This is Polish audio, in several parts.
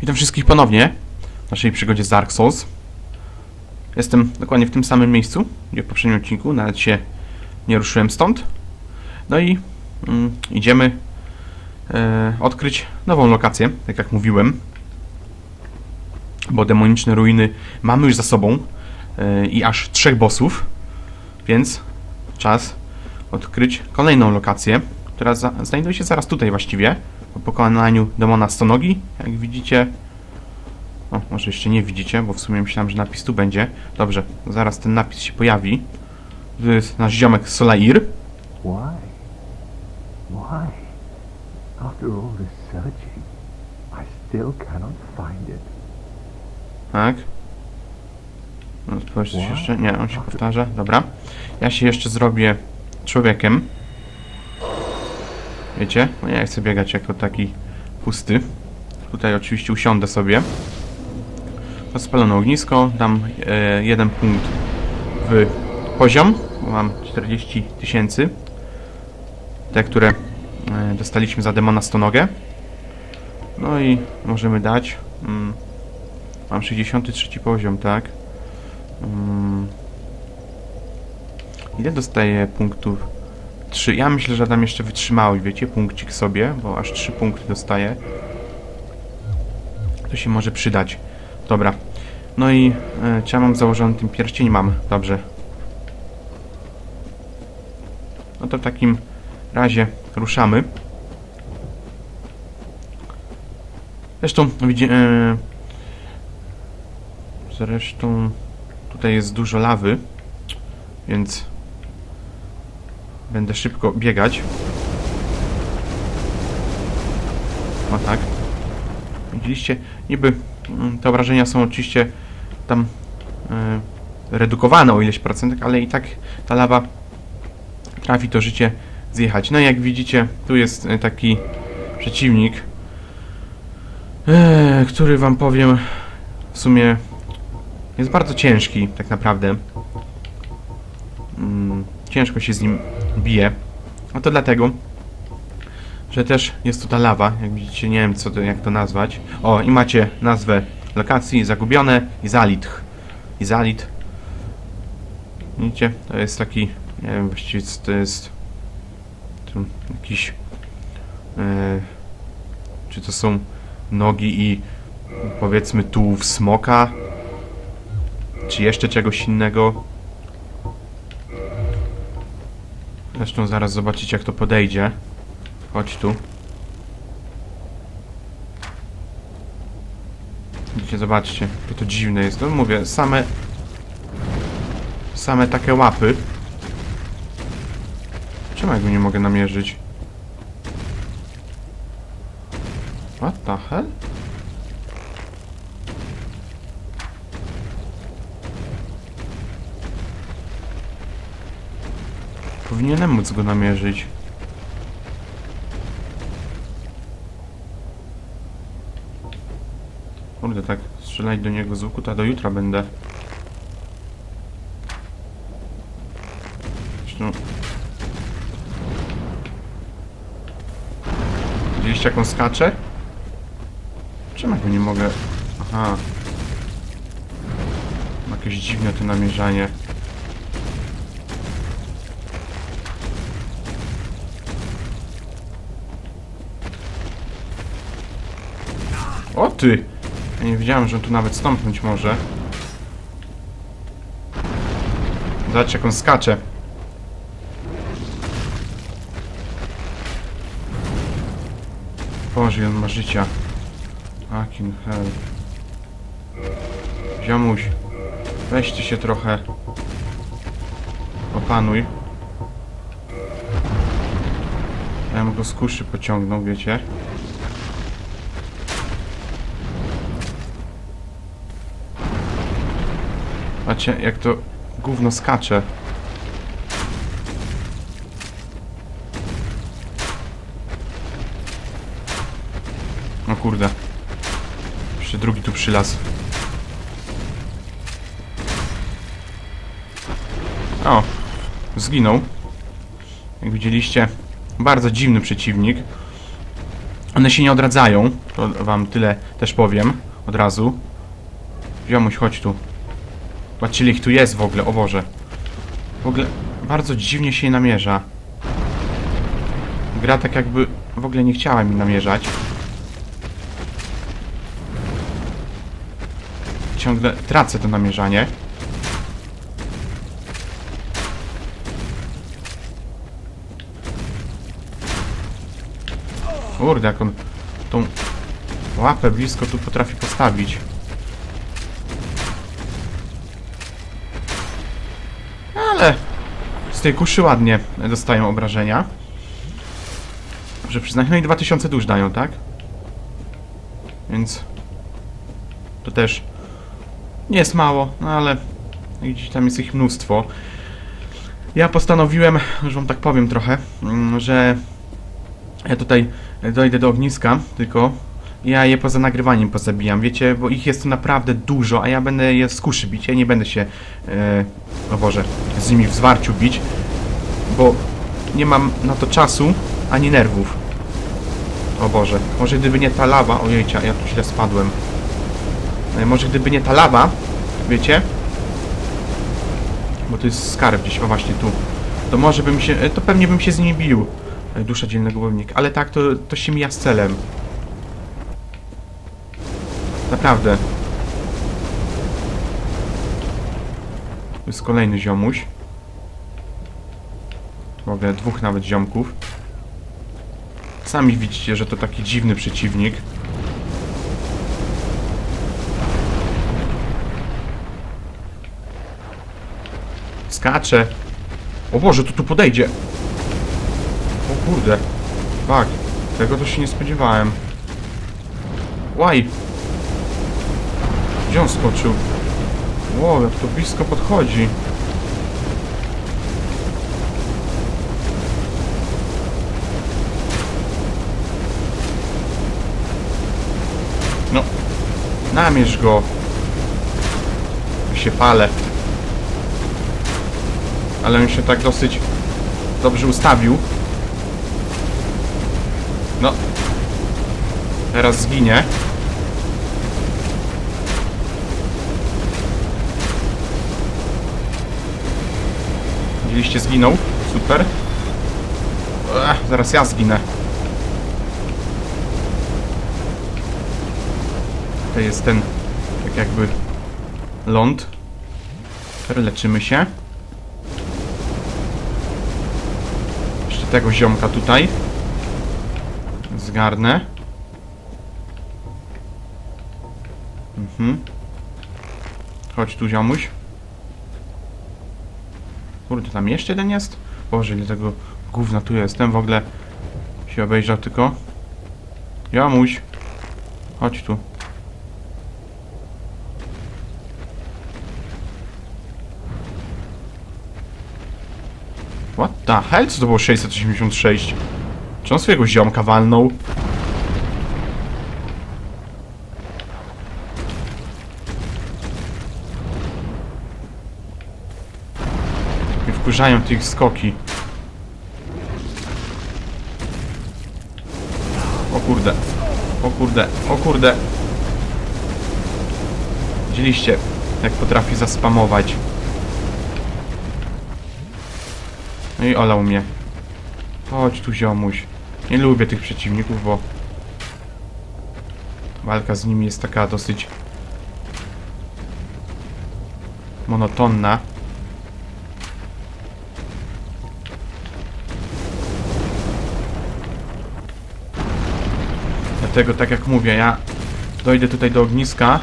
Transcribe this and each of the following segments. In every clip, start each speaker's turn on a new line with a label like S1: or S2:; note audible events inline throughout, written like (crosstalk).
S1: Witam wszystkich ponownie w naszej przygodzie z Dark Souls. Jestem dokładnie w tym samym miejscu, gdzie w poprzednim odcinku, nawet się nie ruszyłem stąd. No i mm, idziemy e, odkryć nową lokację, tak jak mówiłem. Bo demoniczne ruiny mamy już za sobą e, i aż trzech bossów, więc czas odkryć kolejną lokację, która znajduje się zaraz tutaj właściwie, po pokonaniu demona stonogi. Jak widzicie, o, może jeszcze nie widzicie, bo w sumie myślałem, że napis tu będzie. Dobrze, zaraz ten napis się pojawi. Tu jest nasz ziomek Solair.
S2: Why? Why? After all this searching, I still cannot find it.
S1: Tak. No, coś jeszcze. Nie, on się powtarza. Dobra. Ja się jeszcze zrobię człowiekiem. Wiecie? No ja chcę biegać jako taki pusty. Tutaj oczywiście usiądę sobie. Rozpalone ognisko. Dam e, jeden punkt w poziom. Mam 40 tysięcy. Te, które e, dostaliśmy za demona stonogę. No i możemy dać... Mm, Mam 63 poziom, tak? Mm. Ile dostaję punktów? 3. Ja myślę, że dam jeszcze wytrzymały, wiecie, punkcik sobie, bo aż 3 punkty dostaję. To się może przydać. Dobra. No i e, czy ja mam założony tym pierścień? Mam. Dobrze. No to w takim razie ruszamy. Zresztą widzimy... E, Zresztą tutaj jest dużo lawy, więc będę szybko biegać. O tak. Widzieliście? Niby mm, te obrażenia są oczywiście tam e, redukowane o ileś procentek, ale i tak ta lawa trafi to życie zjechać. No i jak widzicie, tu jest e, taki przeciwnik, e, który wam powiem w sumie jest bardzo ciężki, tak naprawdę. Mm, ciężko się z nim bije. A to dlatego, że też jest tu ta lawa. Jak widzicie, nie wiem co to, jak to nazwać. O, i macie nazwę lokacji Zagubione Izalitch. Izalit. Widzicie? To jest taki, nie wiem właściwie co to jest. Tu jakiś... E, czy to są nogi i powiedzmy tułów smoka? Czy jeszcze czegoś innego? Zresztą zaraz zobaczycie jak to podejdzie. Chodź tu. Widzicie, zobaczcie. jakie to dziwne jest. No mówię, same... Same takie łapy. Czemu ja go nie mogę namierzyć? What the hell? Powinienem móc go namierzyć. Kurde, tak strzelać do niego z łuku, to do jutra będę. Zresztą... Widzieliście jak on skacze? Czemu go nie mogę... Aha. Jakieś dziwne to namierzanie. Ty! Ja nie wiedziałem, że on tu nawet stąpnąć może. Zobacz jak on skacze. Boże, on ma życia. Fucking hell. Ziomuś, weź ty się trochę opanuj. Ja bym go z kuszy pociągnął, wiecie? Patrzcie, jak to gówno skacze. O kurde. Jeszcze drugi tu przylazł. O, zginął. Jak widzieliście, bardzo dziwny przeciwnik. One się nie odradzają, to wam tyle też powiem od razu. Ziomuś, chodź tu. Patrzcie, ich tu jest w ogóle, o Boże. W ogóle bardzo dziwnie się je namierza. Gra tak jakby w ogóle nie chciała mi namierzać. Ciągle tracę to namierzanie. Kurde, jak on tą łapę blisko tu potrafi postawić. Tej kuszy ładnie dostają obrażenia. Muszę przyznać, no i 2000 dusz dają, tak? Więc to też nie jest mało, no ale gdzieś tam jest ich mnóstwo. Ja postanowiłem, że wam tak powiem trochę, mm, że ja tutaj dojdę do ogniska, tylko ja je poza nagrywaniem pozabijam, wiecie, bo ich jest tu naprawdę dużo, a ja będę je z kuszy bić, ja nie będę się, e, o Boże, z nimi w zwarciu bić, bo nie mam na to czasu, ani nerwów. O Boże, może gdyby nie ta lawa, ojejcia, ja tu źle spadłem. E, może gdyby nie ta lawa, wiecie, bo to jest skarb gdzieś, o właśnie tu, to może bym się, e, to pewnie bym się z nimi bił. E, Dusza dzielnego wojownika, ale tak, to, to się mija z celem. Naprawdę. Tu jest kolejny ziomuś. Ogóle dwóch nawet ziomków. Sami widzicie, że to taki dziwny przeciwnik. Skacze. O Boże, to tu podejdzie. O kurde. Tak. Tego to się nie spodziewałem. Łaj. Gdzie on skoczył? Wow, jak to blisko podchodzi. No. Namierz go. Ja się palę. Ale on się tak dosyć dobrze ustawił. No. Teraz zginie. Widzieliście, zginął. Super. Ech, zaraz ja zginę. To jest ten, tak jakby, ląd. Leczymy się. Jeszcze tego ziomka tutaj. Zgarnę. Mhm. Chodź tu, ziomuś. Kurde, tam jeszcze jeden jest? Boże, ile tego gówna tu jestem. W ogóle się obejrzał tylko. Jomuś. Chodź tu. What the hell? Co to było 686? Czy on swojego ziomka walnął? Mi wkurzają te ich skoki. O kurde. O kurde. O kurde. Widzieliście, jak potrafi zaspamować. No i olał mnie. Chodź tu ziomuś. Nie lubię tych przeciwników, bo walka z nimi jest taka dosyć monotonna. Dlatego, tak jak mówię, ja dojdę tutaj do ogniska.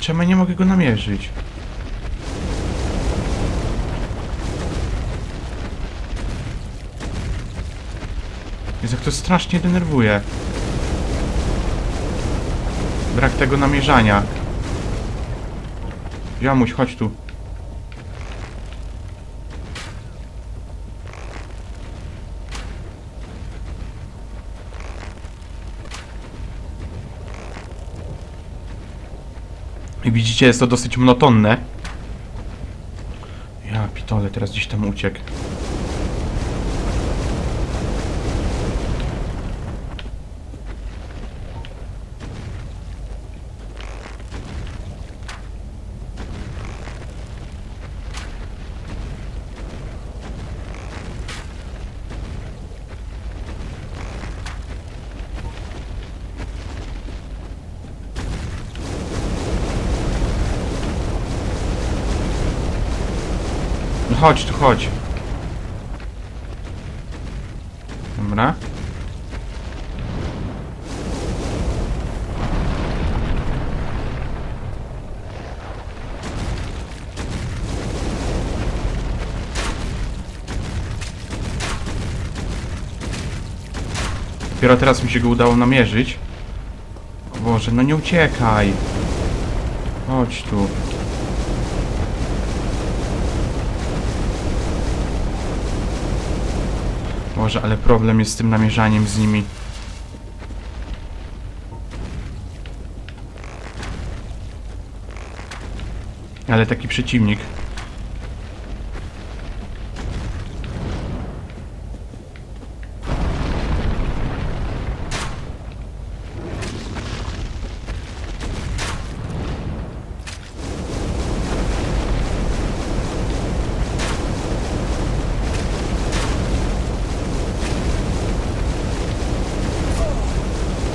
S1: Czemu nie mogę go namierzyć? Jezu, jak to strasznie denerwuje. Brak tego namierzania. Jamuś, chodź tu. Widzicie, jest to dosyć monotonne. Ja pitole, teraz gdzieś tam uciekł. Chodź tu, chodź. Dobra. Dopiero teraz mi się go udało namierzyć. O Boże, no nie uciekaj. Chodź tu. Boże, ale problem jest z tym namierzaniem z nimi. Ale taki przeciwnik.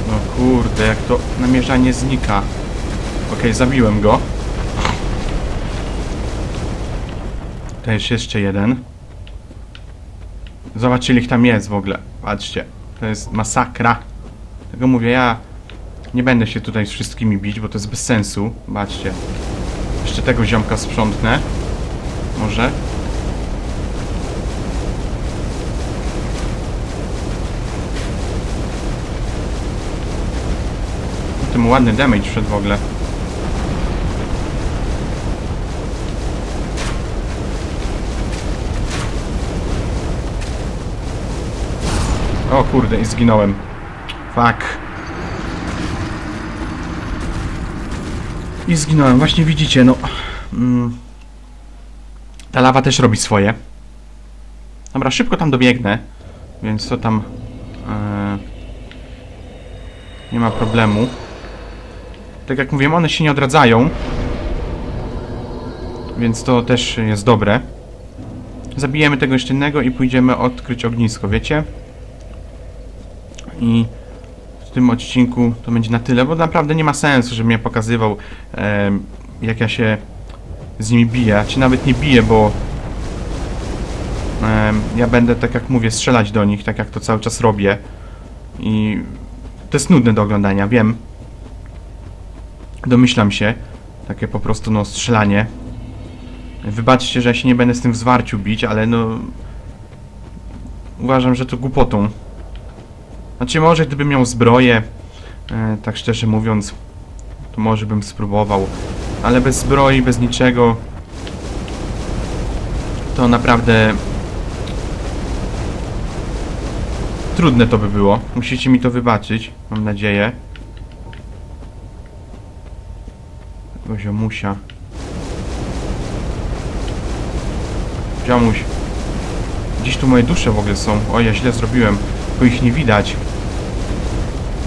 S1: No kurde, jak to namierzanie znika. Okej, zabiłem go. To jest jeszcze jeden. Zobaczcie, ich tam jest w ogóle. Patrzcie, to jest masakra. Tego mówię, ja nie będę się tutaj z wszystkimi bić, bo to jest bez sensu. Patrzcie. Jeszcze tego ziomka sprzątnę. Może. Tym ładny damage wszedł w ogóle. O kurde, i zginąłem. Fuck. I zginąłem, właśnie widzicie, no. Mm. Ta lawa też robi swoje. Dobra, szybko tam dobiegnę. Więc to tam... e, nie ma problemu. Tak jak mówiłem, one się nie odradzają. Więc to też jest dobre. Zabijemy tego jeszcze innego i pójdziemy odkryć ognisko, wiecie? I w tym odcinku to będzie na tyle, bo naprawdę nie ma sensu, żebym ja pokazywał em, jak ja się z nimi biję, czy nawet nie biję, bo em, ja będę, tak jak mówię, strzelać do nich, tak jak to cały czas robię. I to jest nudne do oglądania, wiem. Domyślam się. Takie po prostu, no, strzelanie. Wybaczcie, że ja się nie będę z tym w zwarciu bić, ale no... Uważam, że to głupotą. Znaczy, może gdybym miał zbroję, e, tak szczerze mówiąc, to może bym spróbował. Ale bez zbroi, bez niczego, to naprawdę trudne to by było. Musicie mi to wybaczyć, mam nadzieję. Tego ziomusia. Ziomuś. Gdzieś tu moje dusze w ogóle są. O, ja źle zrobiłem, bo ich nie widać.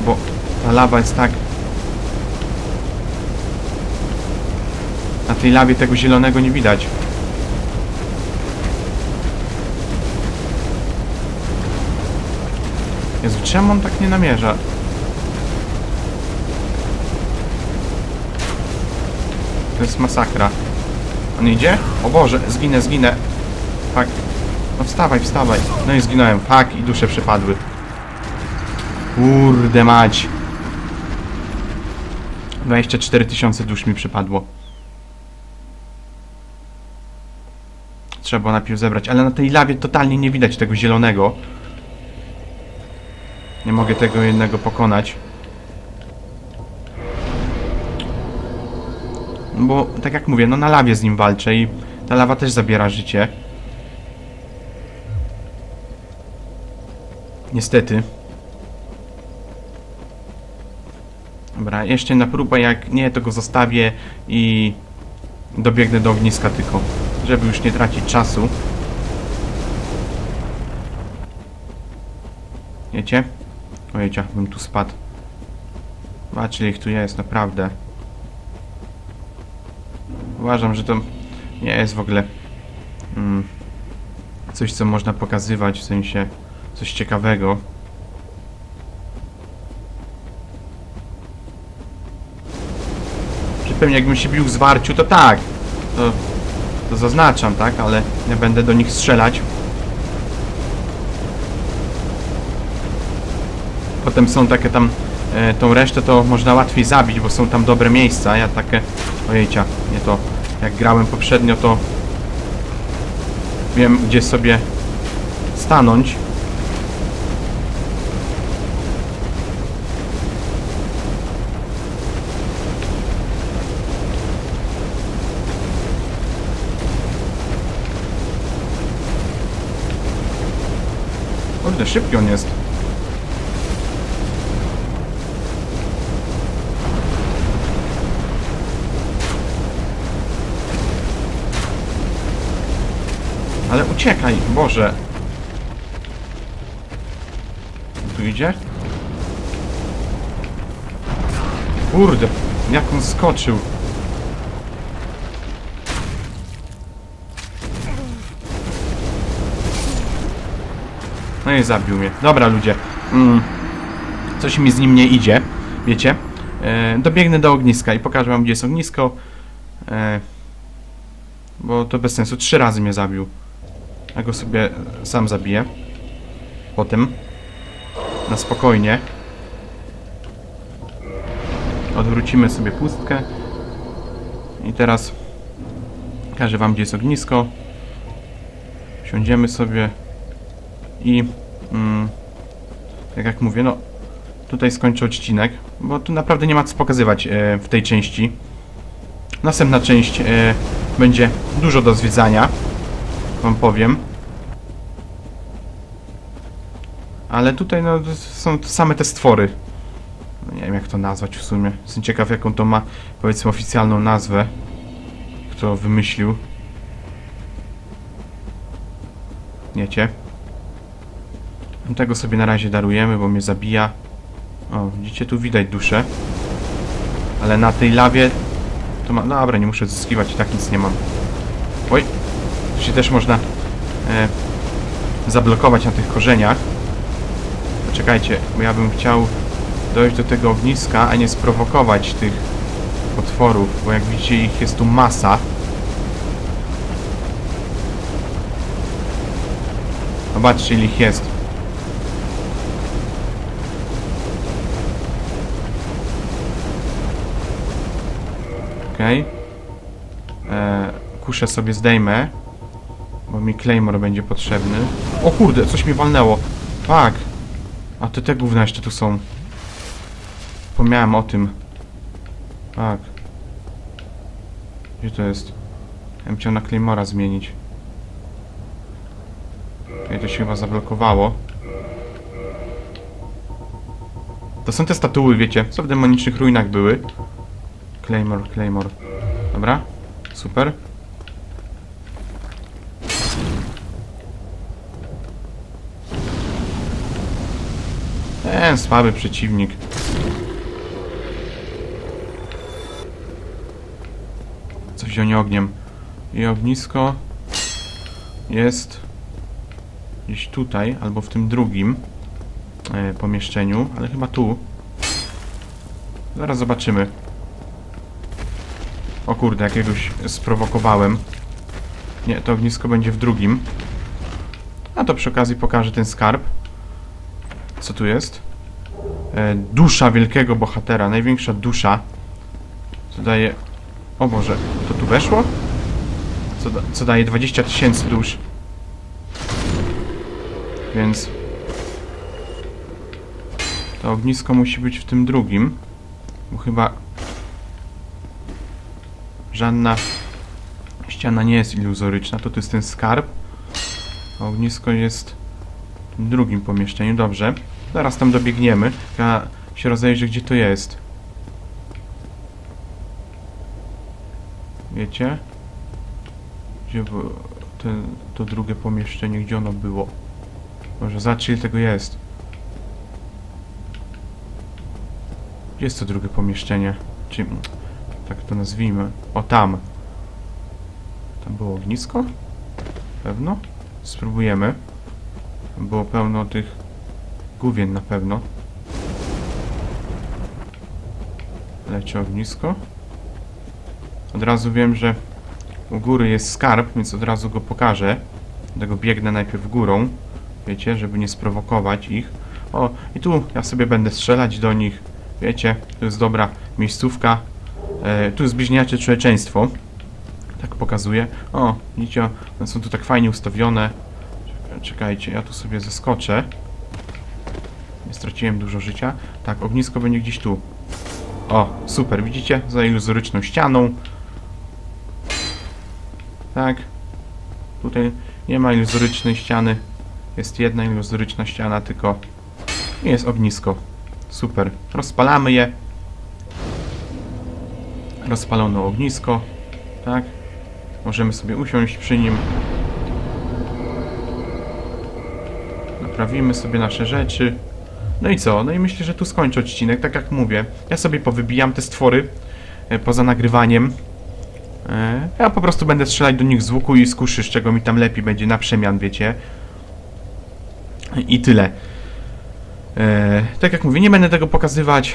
S1: Bo ta lawa jest tak... Na tej lawie tego zielonego nie widać. Jezu, czemu on tak nie namierza? To jest masakra. On idzie? O Boże, zginę, zginę. Fuck. No wstawaj, wstawaj. No i zginąłem. Fuck, i dusze przepadły. Kurde mać. 24 tysiące dusz mi przypadło. Trzeba najpierw zebrać, ale na tej lawie totalnie nie widać tego zielonego. Nie mogę tego jednego pokonać. Bo, tak jak mówię, no na lawie z nim walczę i ta lawa też zabiera życie. Niestety. Dobra, jeszcze na próbę, jak nie, to go zostawię i dobiegnę do ogniska tylko, żeby już nie tracić czasu. Wiecie? Ojejcia, bym tu spadł. Zobaczcie, ich tu jest, naprawdę. Uważam, że to nie jest w ogóle mm, coś, co można pokazywać, w sensie coś ciekawego. Że pewnie jakbym się bił w zwarciu, to tak. To to zaznaczam, tak? Ale nie będę do nich strzelać. Potem są takie tam, tą resztę to można łatwiej zabić, bo są tam dobre miejsca. Ja takie, ojejcia, nie to, jak grałem poprzednio, to wiem, gdzie sobie stanąć. Kurde, szybki on jest. Ale uciekaj, Boże. Tu idzie? Kurde, jak on skoczył. No i zabił mnie. Dobra, ludzie. Mm, coś mi z nim nie idzie, wiecie? E, dobiegnę do ogniska i pokażę wam, gdzie jest ognisko. E, bo to bez sensu. Trzy razy mnie zabił. Ja go sobie sam zabiję. Potem. Na spokojnie. Odwrócimy sobie pustkę. I teraz pokażę wam, gdzie jest ognisko. Siądziemy sobie i mm, tak jak mówię, no tutaj skończę odcinek, bo tu naprawdę nie ma co pokazywać e, w tej części. Następna część e, będzie dużo do zwiedzania, wam powiem. Ale tutaj no, są same te stwory. No, nie wiem jak to nazwać w sumie. Jestem ciekaw jaką to ma powiedzmy oficjalną nazwę. Kto wymyślił. Wiecie? Tego sobie na razie darujemy, bo mnie zabija. O, widzicie, tu widać duszę. Ale na tej lawie to ma... Dobra, nie muszę zyskiwać, i tak nic nie mam. Oj, tu też można e, zablokować na tych korzeniach. Poczekajcie, bo ja bym chciał dojść do tego ogniska, a nie sprowokować tych potworów, bo jak widzicie ich jest tu masa. Zobaczcie ile ich jest. Okej. Okay. Kuszę sobie zdejmę. Bo mi Claymore będzie potrzebny. O kurde, coś mi walnęło. Tak. A te te gówna jeszcze tu są. Pomniałem o tym. Tak. Gdzie to jest? Ja bym chciał na Claymora zmienić. Okej, to się chyba zablokowało. To są te statuły, wiecie, co w demonicznych ruinach były. Claymore, Claymore. Dobra, super. Ten słaby przeciwnik. Co wziąć ogniem? I ognisko jest gdzieś tutaj, albo w tym drugim e, pomieszczeniu, ale chyba tu. Zaraz zobaczymy. O kurde, jakiegoś sprowokowałem. Nie, to ognisko będzie w drugim. A to przy okazji pokażę ten skarb. Co tu jest? E, dusza wielkiego bohatera. Największa dusza. Co daje... O Boże, to tu weszło? Co, da, co daje 20 tysięcy dusz. Więc... To ognisko musi być w tym drugim. Bo chyba żadna ściana nie jest iluzoryczna, to to jest ten skarb. A ognisko jest w drugim pomieszczeniu, dobrze. Zaraz tam dobiegniemy. Ja się rozejrzę, gdzie to jest. Wiecie? Gdzie było te, to drugie pomieszczenie, gdzie ono było? Może zobaczcie, tego jest. Gdzie jest to drugie pomieszczenie? Czy tak to nazwijmy. O, tam. Tam było ognisko? Pewno? Spróbujemy. Było pełno tych główien na pewno. Leci ognisko. Od razu wiem, że u góry jest skarb, więc od razu go pokażę. Dlatego biegnę najpierw górą, wiecie, żeby nie sprowokować ich. O, i tu ja sobie będę strzelać do nich, wiecie, to jest dobra miejscówka. E, tu jest bliźniacze człowieczeństwo. Tak pokazuje. O, widzicie, one są tu tak fajnie ustawione. Czeka- Czekajcie, ja tu sobie zeskoczę. Straciłem dużo życia. Tak, ognisko będzie gdzieś tu. O, super, widzicie? Za iluzoryczną ścianą. Tak. Tutaj nie ma iluzorycznej ściany. Jest jedna iluzoryczna ściana, tylko jest ognisko. Super. Rozpalamy je. Rozpalono ognisko. Tak. Możemy sobie usiąść przy nim. Naprawimy sobie nasze rzeczy. No i co? No i myślę, że tu skończę odcinek. Tak jak mówię, ja sobie powybijam te stwory e, poza nagrywaniem. E, Ja po prostu będę strzelać do nich z łuku i z kuszy, z czego mi tam lepiej będzie na przemian, wiecie. I tyle. E, tak jak mówię, nie będę tego pokazywać.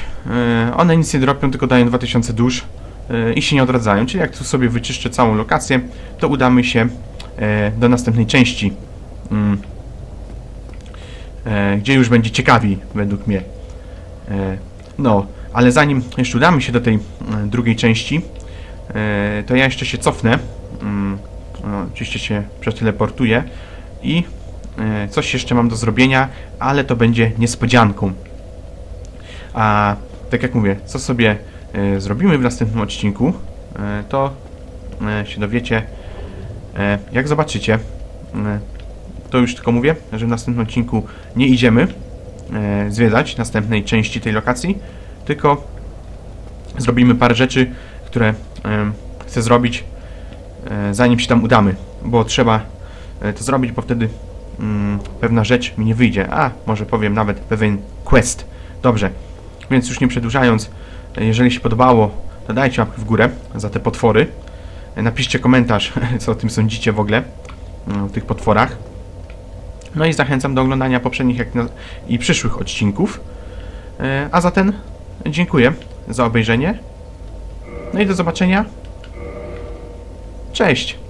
S1: One nic nie dropią, tylko dają 2000 dusz i się nie odradzają. Czyli jak tu sobie wyczyszczę całą lokację, to udamy się do następnej części. E, gdzie już będzie ciekawi, według mnie. E, no, ale zanim jeszcze udamy się do tej e, drugiej części, to ja jeszcze się cofnę. Mm, no, oczywiście się przeteleportuję i coś jeszcze mam do zrobienia, ale to będzie niespodzianką. A tak jak mówię, co sobie zrobimy w następnym odcinku, to się dowiecie, jak zobaczycie. To już tylko mówię, że w następnym odcinku nie idziemy e, zwiedzać następnej części tej lokacji, tylko zrobimy parę rzeczy, które e, chcę zrobić e, zanim się tam udamy, bo trzeba to zrobić, bo wtedy mm, pewna rzecz mi nie wyjdzie. A, może powiem nawet pewien quest. Dobrze, więc już nie przedłużając, jeżeli się podobało, to dajcie łapkę w górę za te potwory. Napiszcie komentarz, (laughs) co o tym sądzicie w ogóle, o tych potworach. No i zachęcam do oglądania poprzednich i przyszłych odcinków. E, A za ten dziękuję za obejrzenie. No i do zobaczenia. Cześć!